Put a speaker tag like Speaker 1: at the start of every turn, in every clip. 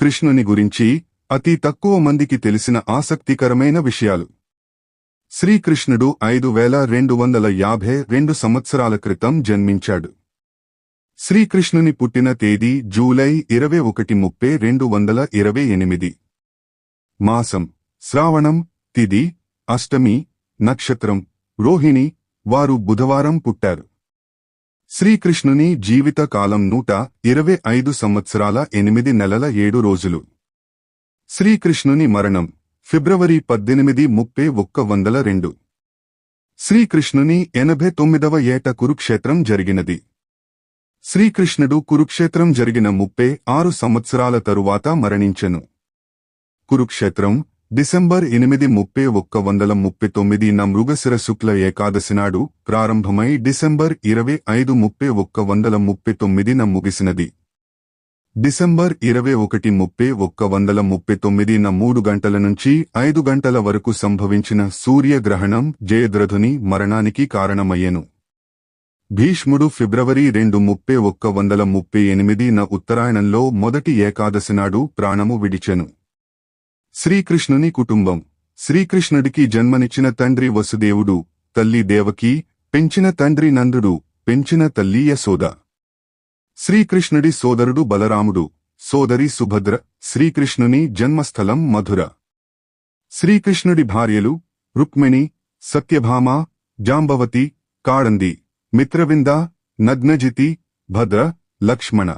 Speaker 1: కృష్ణుని గురించి అతి తక్కువ మందికి తెలిసిన ఆసక్తికరమైన విషయాలు. శ్రీకృష్ణుడు ఐదు వేల రెండు వందల యాభై రెండు సంవత్సరాల క్రితం జన్మించాడు. శ్రీకృష్ణుని పుట్టిన తేదీ జూలై ఇరవై ఒకటి ముప్పై రెండు వందల ఇరవై ఎనిమిది. మాసం శ్రావణం తిది అష్టమి నక్షత్రం రోహిణి వారు బుధవారం పుట్టారు. శ్రీకృష్ణుని జీవిత కాలం నూట ఇరవై ఐదు సంవత్సరాల ఎనిమిది నెలల ఏడు రోజులు. శ్రీకృష్ణుని మరణం ఫిబ్రవరి పద్దెనిమిది ముప్పై ఒక్క వందల రెండు. శ్రీకృష్ణుని ఎనభై తొమ్మిదవ ఏట కురుక్షేత్రం జరిగినది. శ్రీకృష్ణుడు కురుక్షేత్రం జరిగిన ముప్పై ఆరు సంవత్సరాల తరువాత మరణించెను. కురుక్షేత్రం డిసెంబర్ ఎనిమిది ముప్పై ఒక్క వందల ముప్పై తొమ్మిది న మృగశిర శుక్ల ఏకాదశి నాడు ప్రారంభమై డిసెంబర్ ఇరవై ఐదు ముప్పై ఒక్క వందల ముప్పై తొమ్మిదిన ముగిసినది. డిసెంబర్ ఇరవై ఒకటి ముప్పై ఒక్క వందల ముప్పై తొమ్మిదిన మూడు గంటల నుంచి ఐదు గంటల వరకు సంభవించిన సూర్యగ్రహణం జయద్రథుని మరణానికి కారణమయ్యెను. భీష్ముడు ఫిబ్రవరి రెండు ముప్పై ఒక్క వందల ముప్పై ఎనిమిది న ఉత్తరాయణంలో మొదటి ఏకాదశి నాడు ప్రాణము విడిచెను. శ్రీకృష్ణుని కుటుంబం. శ్రీకృష్ణుడికి జన్మనిచ్చిన తండ్రి వసుదేవుడు తల్లి దేవకి పెంచిన తండ్రి నందుడు పెంచిన తల్లి యశోద. శ్రీకృష్ణుడి సోదరుడు బలరాముడు సోదరి సుభద్ర శ్రీకృష్ణుని జన్మస్థలం మధుర. శ్రీకృష్ణుడి భార్యలు రుక్మిణి సత్యభామ జాంబవతి కాడంది మిత్రవింద నగ్నజితి భద్ర లక్ష్మణ.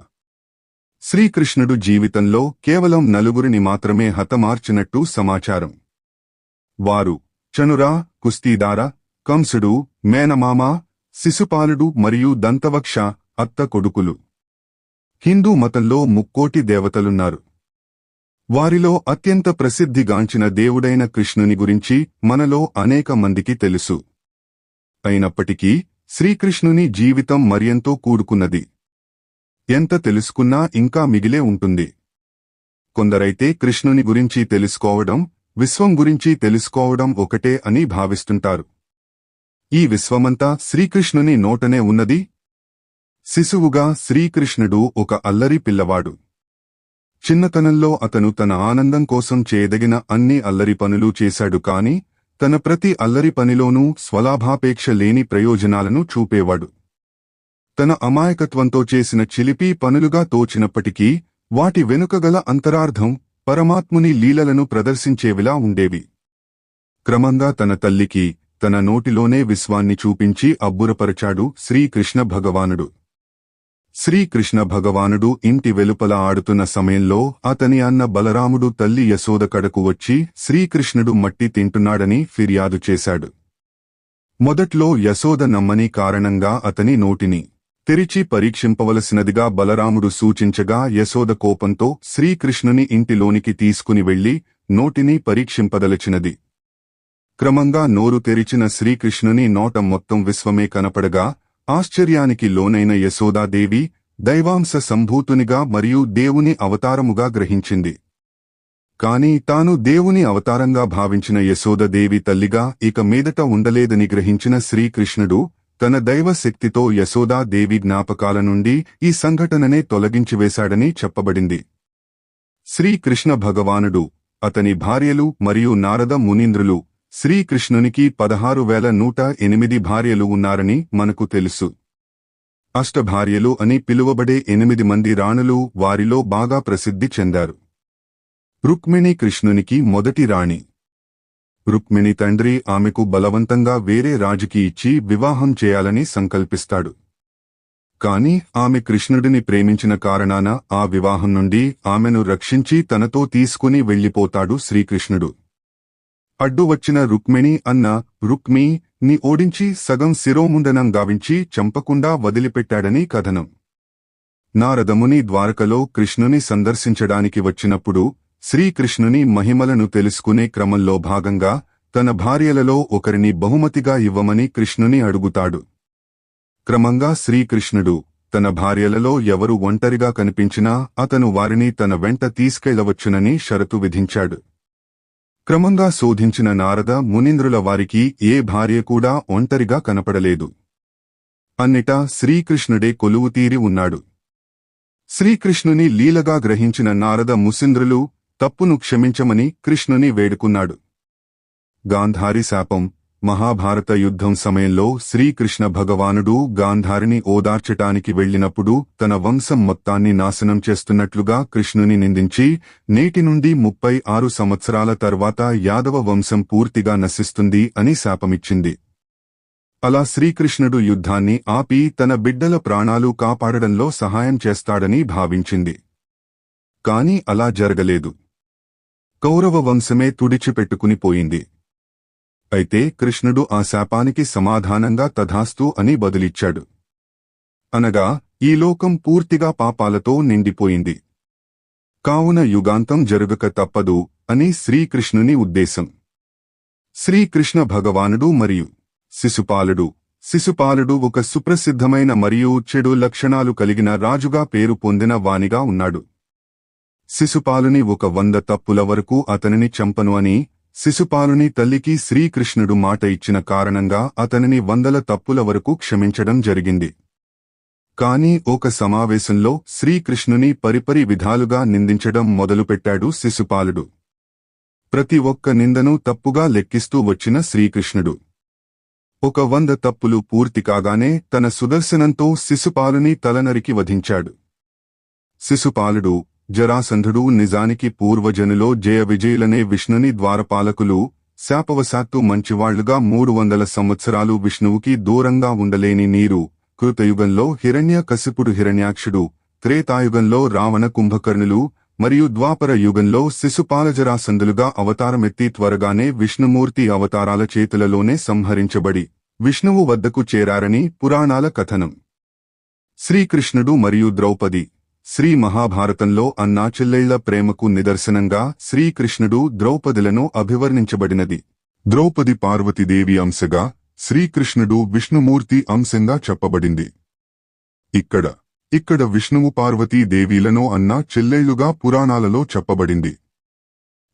Speaker 1: శ్రీకృష్ణుడు జీవితంలో కేవలం నలుగురిని మాత్రమే హతమార్చినట్టు సమాచారం. వారు చనురా కుస్తీదార కంసుడు మేనమామ శిశుపాలుడు మరియు దంతవక్ష అత్త కొడుకులు. హిందూ మతంలో ముక్కోటి దేవతలున్నారు. వారిలో అత్యంత ప్రసిద్ధిగాంచిన దేవుడైన కృష్ణుని గురించి మనలో అనేక మందికి తెలుసు. అయినప్పటికీ శ్రీకృష్ణుని జీవితం మర్యంతో కూడుకున్నది. ఎంత తెలుసుకున్నా ఇంకా మిగిలే ఉంటుంది. కొందరైతే కృష్ణుని గురించి తెలుసుకోవడం విశ్వం గురించి తెలుసుకోవడం ఒకటే అని భావిస్తుంటారు. ఈ విశ్వమంతా శ్రీకృష్ణుని నోటనే ఉన్నది. శిశువుగా శ్రీకృష్ణుడు ఒక అల్లరి పిల్లవాడు. చిన్నతనంలో అతను తన ఆనందం కోసం చేయదగిన అన్ని అల్లరి పనులు చేశాడు కాని తన ప్రతి అల్లరి పనిలోనూ స్వలాభాపేక్ష లేని ప్రయోజనాలను చూపేవాడు. తన అమాయకత్వంతో చేసిన చిలిపి పనులుగా తోచినప్పటికీ వాటి వెనుకగల అంతరార్థం పరమాత్ముని లీలలను ప్రదర్శించేవిలా ఉండేవి. క్రమంగా తన తల్లికి తన నోటిలోనే విశ్వాన్ని చూపించి అబ్బురపరచాడు శ్రీకృష్ణ భగవానుడు. శ్రీకృష్ణ భగవానుడు ఇంటి వెలుపల ఆడుతున్న సమయంలో అతని అన్న బలరాముడు తల్లి యశోద కడకు వచ్చి శ్రీకృష్ణుడు మట్టి తింటున్నాడని ఫిర్యాదు చేశాడు. మొదట్లో యశోద నమ్మని కారణంగా అతని నోటిని తెరిచి పరీక్షింపవలసినదిగా బలరాముడు సూచించగా యశోద కోపంతో శ్రీకృష్ణుని ఇంటిలోనికి తీసుకుని వెళ్ళి నోటిని పరీక్షింపదలచినది. క్రమంగా నోరు తెరిచిన శ్రీకృష్ణుని నోట మొత్తం విశ్వమే కనపడగా ఆశ్చర్యానికి లోనైన యశోదాదేవి దైవాంశ సంభూతునిగా మరియు దేవుని అవతారముగా గ్రహించింది. కాని తాను దేవుని అవతారంగా భావించిన యశోదదేవి తల్లిగా ఇక మీదట ఉండలేదని గ్రహించిన శ్రీకృష్ణుడు తన దైవ శక్తితో యశోదాదేవి జ్ఞాపకాల నుండి ఈ సంఘటననే తొలగించివేశాడని చెప్పబడింది. శ్రీకృష్ణ భగవానుడు అతని భార్యలు మరియు నారద మునీంద్రులు శ్రీకృష్ణునికి పదహారు వేల నూట ఎనిమిది భార్యలు ఉన్నారని మనకు తెలుసు. అష్టభార్యలు అని పిలువబడే ఎనిమిది మంది రాణులు వారిలో బాగా ప్రసిద్ధి చెందారు. రుక్మిణి కృష్ణునికి మొదటి రాణి. రుక్మిణి తండ్రి ఆమెకు బలవంతంగా వేరే రాజుకి ఇచ్చి వివాహం చేయాలని సంకల్పిస్తాడు. కాని ఆమె కృష్ణుడిని ప్రేమించిన కారణాన ఆ వివాహం నుండి ఆమెను రక్షించి తనతో తీసుకుని వెళ్ళిపోతాడు శ్రీకృష్ణుడు. అడ్డు వచ్చిన రుక్మిణి అన్న రుక్మి ని ఓడించి సగం శిరోముండనం గావించి చంపకుండా వదిలిపెట్టాడని కథనం. నారదముని ద్వారకలో కృష్ణుని సందర్శించడానికి వచ్చినప్పుడు శ్రీకృష్ణుని మహిమలను తెలుసుకునే క్రమంలో భాగంగా తన భార్యలలో ఒకరిని బహుమతిగా ఇవ్వమని కృష్ణుని అడుగుతాడు. క్రమంగా శ్రీకృష్ణుడు తన భార్యలలో ఎవరు ఒంటరిగా కనిపించినా అతను వారిని తన వెంట తీసుకెళ్ళవచ్చునని షరతు విధించాడు. క్రమంగా శోధించిన నారద మునీంద్రుల వారికి ఏ భార్య కూడా ఒంటరిగా కనపడలేదు. అన్నిటా శ్రీకృష్ణుడే కొలువుతీరి ఉన్నాడు. శ్రీకృష్ణుని లీలగా గ్రహించిన నారద ముసింద్రులు తప్పును క్షమించమని కృష్ణుని వేడుకున్నాడు. గాంధారి శాపం మహాభారత యుద్ధం సమయంలో శ్రీకృష్ణ భగవానుడు గాంధారిని ఓదార్చటానికి వెళ్ళినప్పుడు తన వంశం మొత్తాన్ని నాశనం చేస్తున్నట్లుగా కృష్ణుని నిందించి నేటి నుండి ముప్పై ఆరు సంవత్సరాల తర్వాత యాదవ వంశం పూర్తిగా నశిస్తుంది అని శాపమిచ్చింది. అలా శ్రీకృష్ణుడు యుద్ధాన్ని ఆపి తన బిడ్డల ప్రాణాలు కాపాడడంలో సహాయం చేస్తాడని భావించింది. కాని అలా జరగలేదు. కౌరవ వంశమే తుడిచిపెట్టుకుని పోయింది. అయితే కృష్ణుడు ఆ శాపానికి సమాధానంగా తథాస్తు అని బదులిచ్చాడు. అనగా ఈ లోకం పూర్తిగా పాపాలతో నిండిపోయింది. కావున యుగాంతం జరుగక తప్పదు అని శ్రీకృష్ణుని ఉద్దేశం. శ్రీకృష్ణ భగవానుడు మరియు శిశుపాలుడు. శిశుపాలుడు ఒక సుప్రసిద్ధమైన మరియు చెడు లక్షణాలు కలిగిన రాజుగా పేరు పొందిన వానిగా ఉన్నాడు. శిశుపాలుని ఒక వంద తప్పుల వరకు అతనిని చంపను అని శిశుపాలుని తల్లికి శ్రీకృష్ణుడు మాట ఇచ్చిన కారణంగా అతనిని వందల తప్పుల వరకు క్షమించడం జరిగింది. కాని ఒక సమావేశంలో శ్రీకృష్ణుని పరిపరి విధాలుగా నిందించడం మొదలుపెట్టాడు శిశుపాలుడు. ప్రతి ఒక్క నిందను తప్పుగా లెక్కిస్తూ వచ్చిన శ్రీకృష్ణుడు. ఒక వంద తప్పులు పూర్తి కాగానే తన సుదర్శనంతో శిశుపాలుని తలనరికి వధించాడు. శిశుపాలుడు జరాసంధుడు నిజానికి పూర్వజనులో జయ విజయులనే విష్ణుని ద్వారపాలకులు శాపవశాత్తు మంచివాళ్ళుగా మూడు వందల సంవత్సరాలు విష్ణువుకి దూరంగా ఉండలేని నీరు కృతయుగంలో హిరణ్య కశిపుడు హిరణ్యాక్షుడు త్రేతాయుగంలో రావణ కుంభకర్ణులు మరియు ద్వాపర యుగంలో శిశుపాలజరాసందులుగా అవతారమెత్తి త్వరగానే విష్ణుమూర్తి అవతారాల చేతులలోనే సంహరించబడి విష్ణువు వద్దకు చేరారని పురాణాల కథనం. శ్రీకృష్ణుడు మరియు ద్రౌపది శ్రీ మహాభారతంలో అన్నా చెల్లెళ్ళ ప్రేమకు నిదర్శనంగా శ్రీకృష్ణుడు ద్రౌపదులను అభివర్ణించబడినది. ద్రౌపది పార్వతీదేవి అంశగా శ్రీకృష్ణుడు విష్ణుమూర్తి అంశంగా చెప్పబడింది. ఇక్కడ ఇక్కడ విష్ణువు పార్వతీదేవీలను అన్నా చెల్లెళ్ళుగా పురాణాలలో చెప్పబడింది.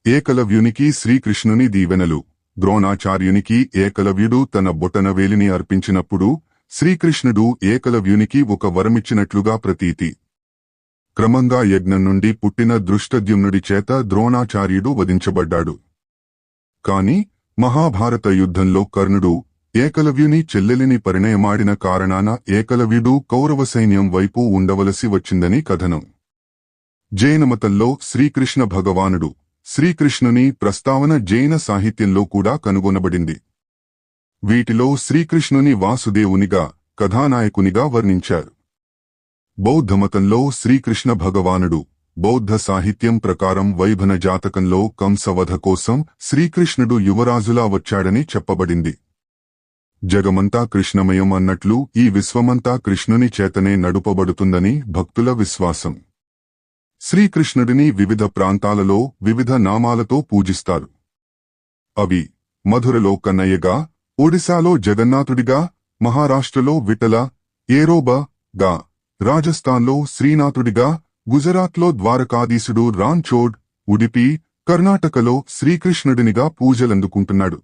Speaker 1: ఏకలవ్యునికి శ్రీకృష్ణుని దీవెనలు ద్రోణాచార్యునికి ఏకలవ్యుడు తన బొటనవేలిని అర్పించినప్పుడు శ్రీకృష్ణుడు ఏకలవ్యునికి ఒక వరమిచ్చినట్లుగా ప్రతీతి. క్రమంగా యజ్ఞం నుండి పుట్టిన దృష్టద్యుమ్నుడి చేత ద్రోణాచార్యుడు వధించబడ్డాడు. కాని మహాభారత యుద్ధంలో కర్ణుడు ఏకలవ్యుని చెల్లెలిని పరిణయమాడిన కారణాన ఏకలవ్యుడు కౌరవ సైన్యం వైపు ఉండవలసి వచ్చిందని కథనం. జైనమతంలో శ్రీకృష్ణ భగవానుడు శ్రీకృష్ణుని ప్రస్తావన జైన సాహిత్యంలో కూడా కనుగొనబడింది. వీటిలో శ్రీకృష్ణుని వాసుదేవునిగా కథానాయకునిగా వర్ణించారు. బౌద్ధమతంలో శ్రీకృష్ణ భగవానుడు బౌద్ధ సాహిత్యం ప్రకారం వైభన జాతకంలో కంసవధ కోసం శ్రీకృష్ణుడు యువరాజులా వచ్చాడని చెప్పబడింది. జగమంతా కృష్ణమయం అన్నట్లు ఈ విశ్వమంతా కృష్ణుని చేతనే నడుపబడుతుందని భక్తుల విశ్వాసం. శ్రీకృష్ణుడిని వివిధ ప్రాంతాలలో వివిధ నామాలతో పూజిస్తారు. అవి మధురలో కన్నయ్యగా ఒడిశాలో జగన్నాథుడిగా మహారాష్ట్రలో విఠల ఏరోబ గా రాజస్థాన్లో శ్రీనాథుడిగా గుజరాత్లో ద్వారకాధీశుడు రాంచోడ్ ఉడిపి కర్ణాటకలో శ్రీకృష్ణుడినిగా పూజలందుకుంటున్నాడు.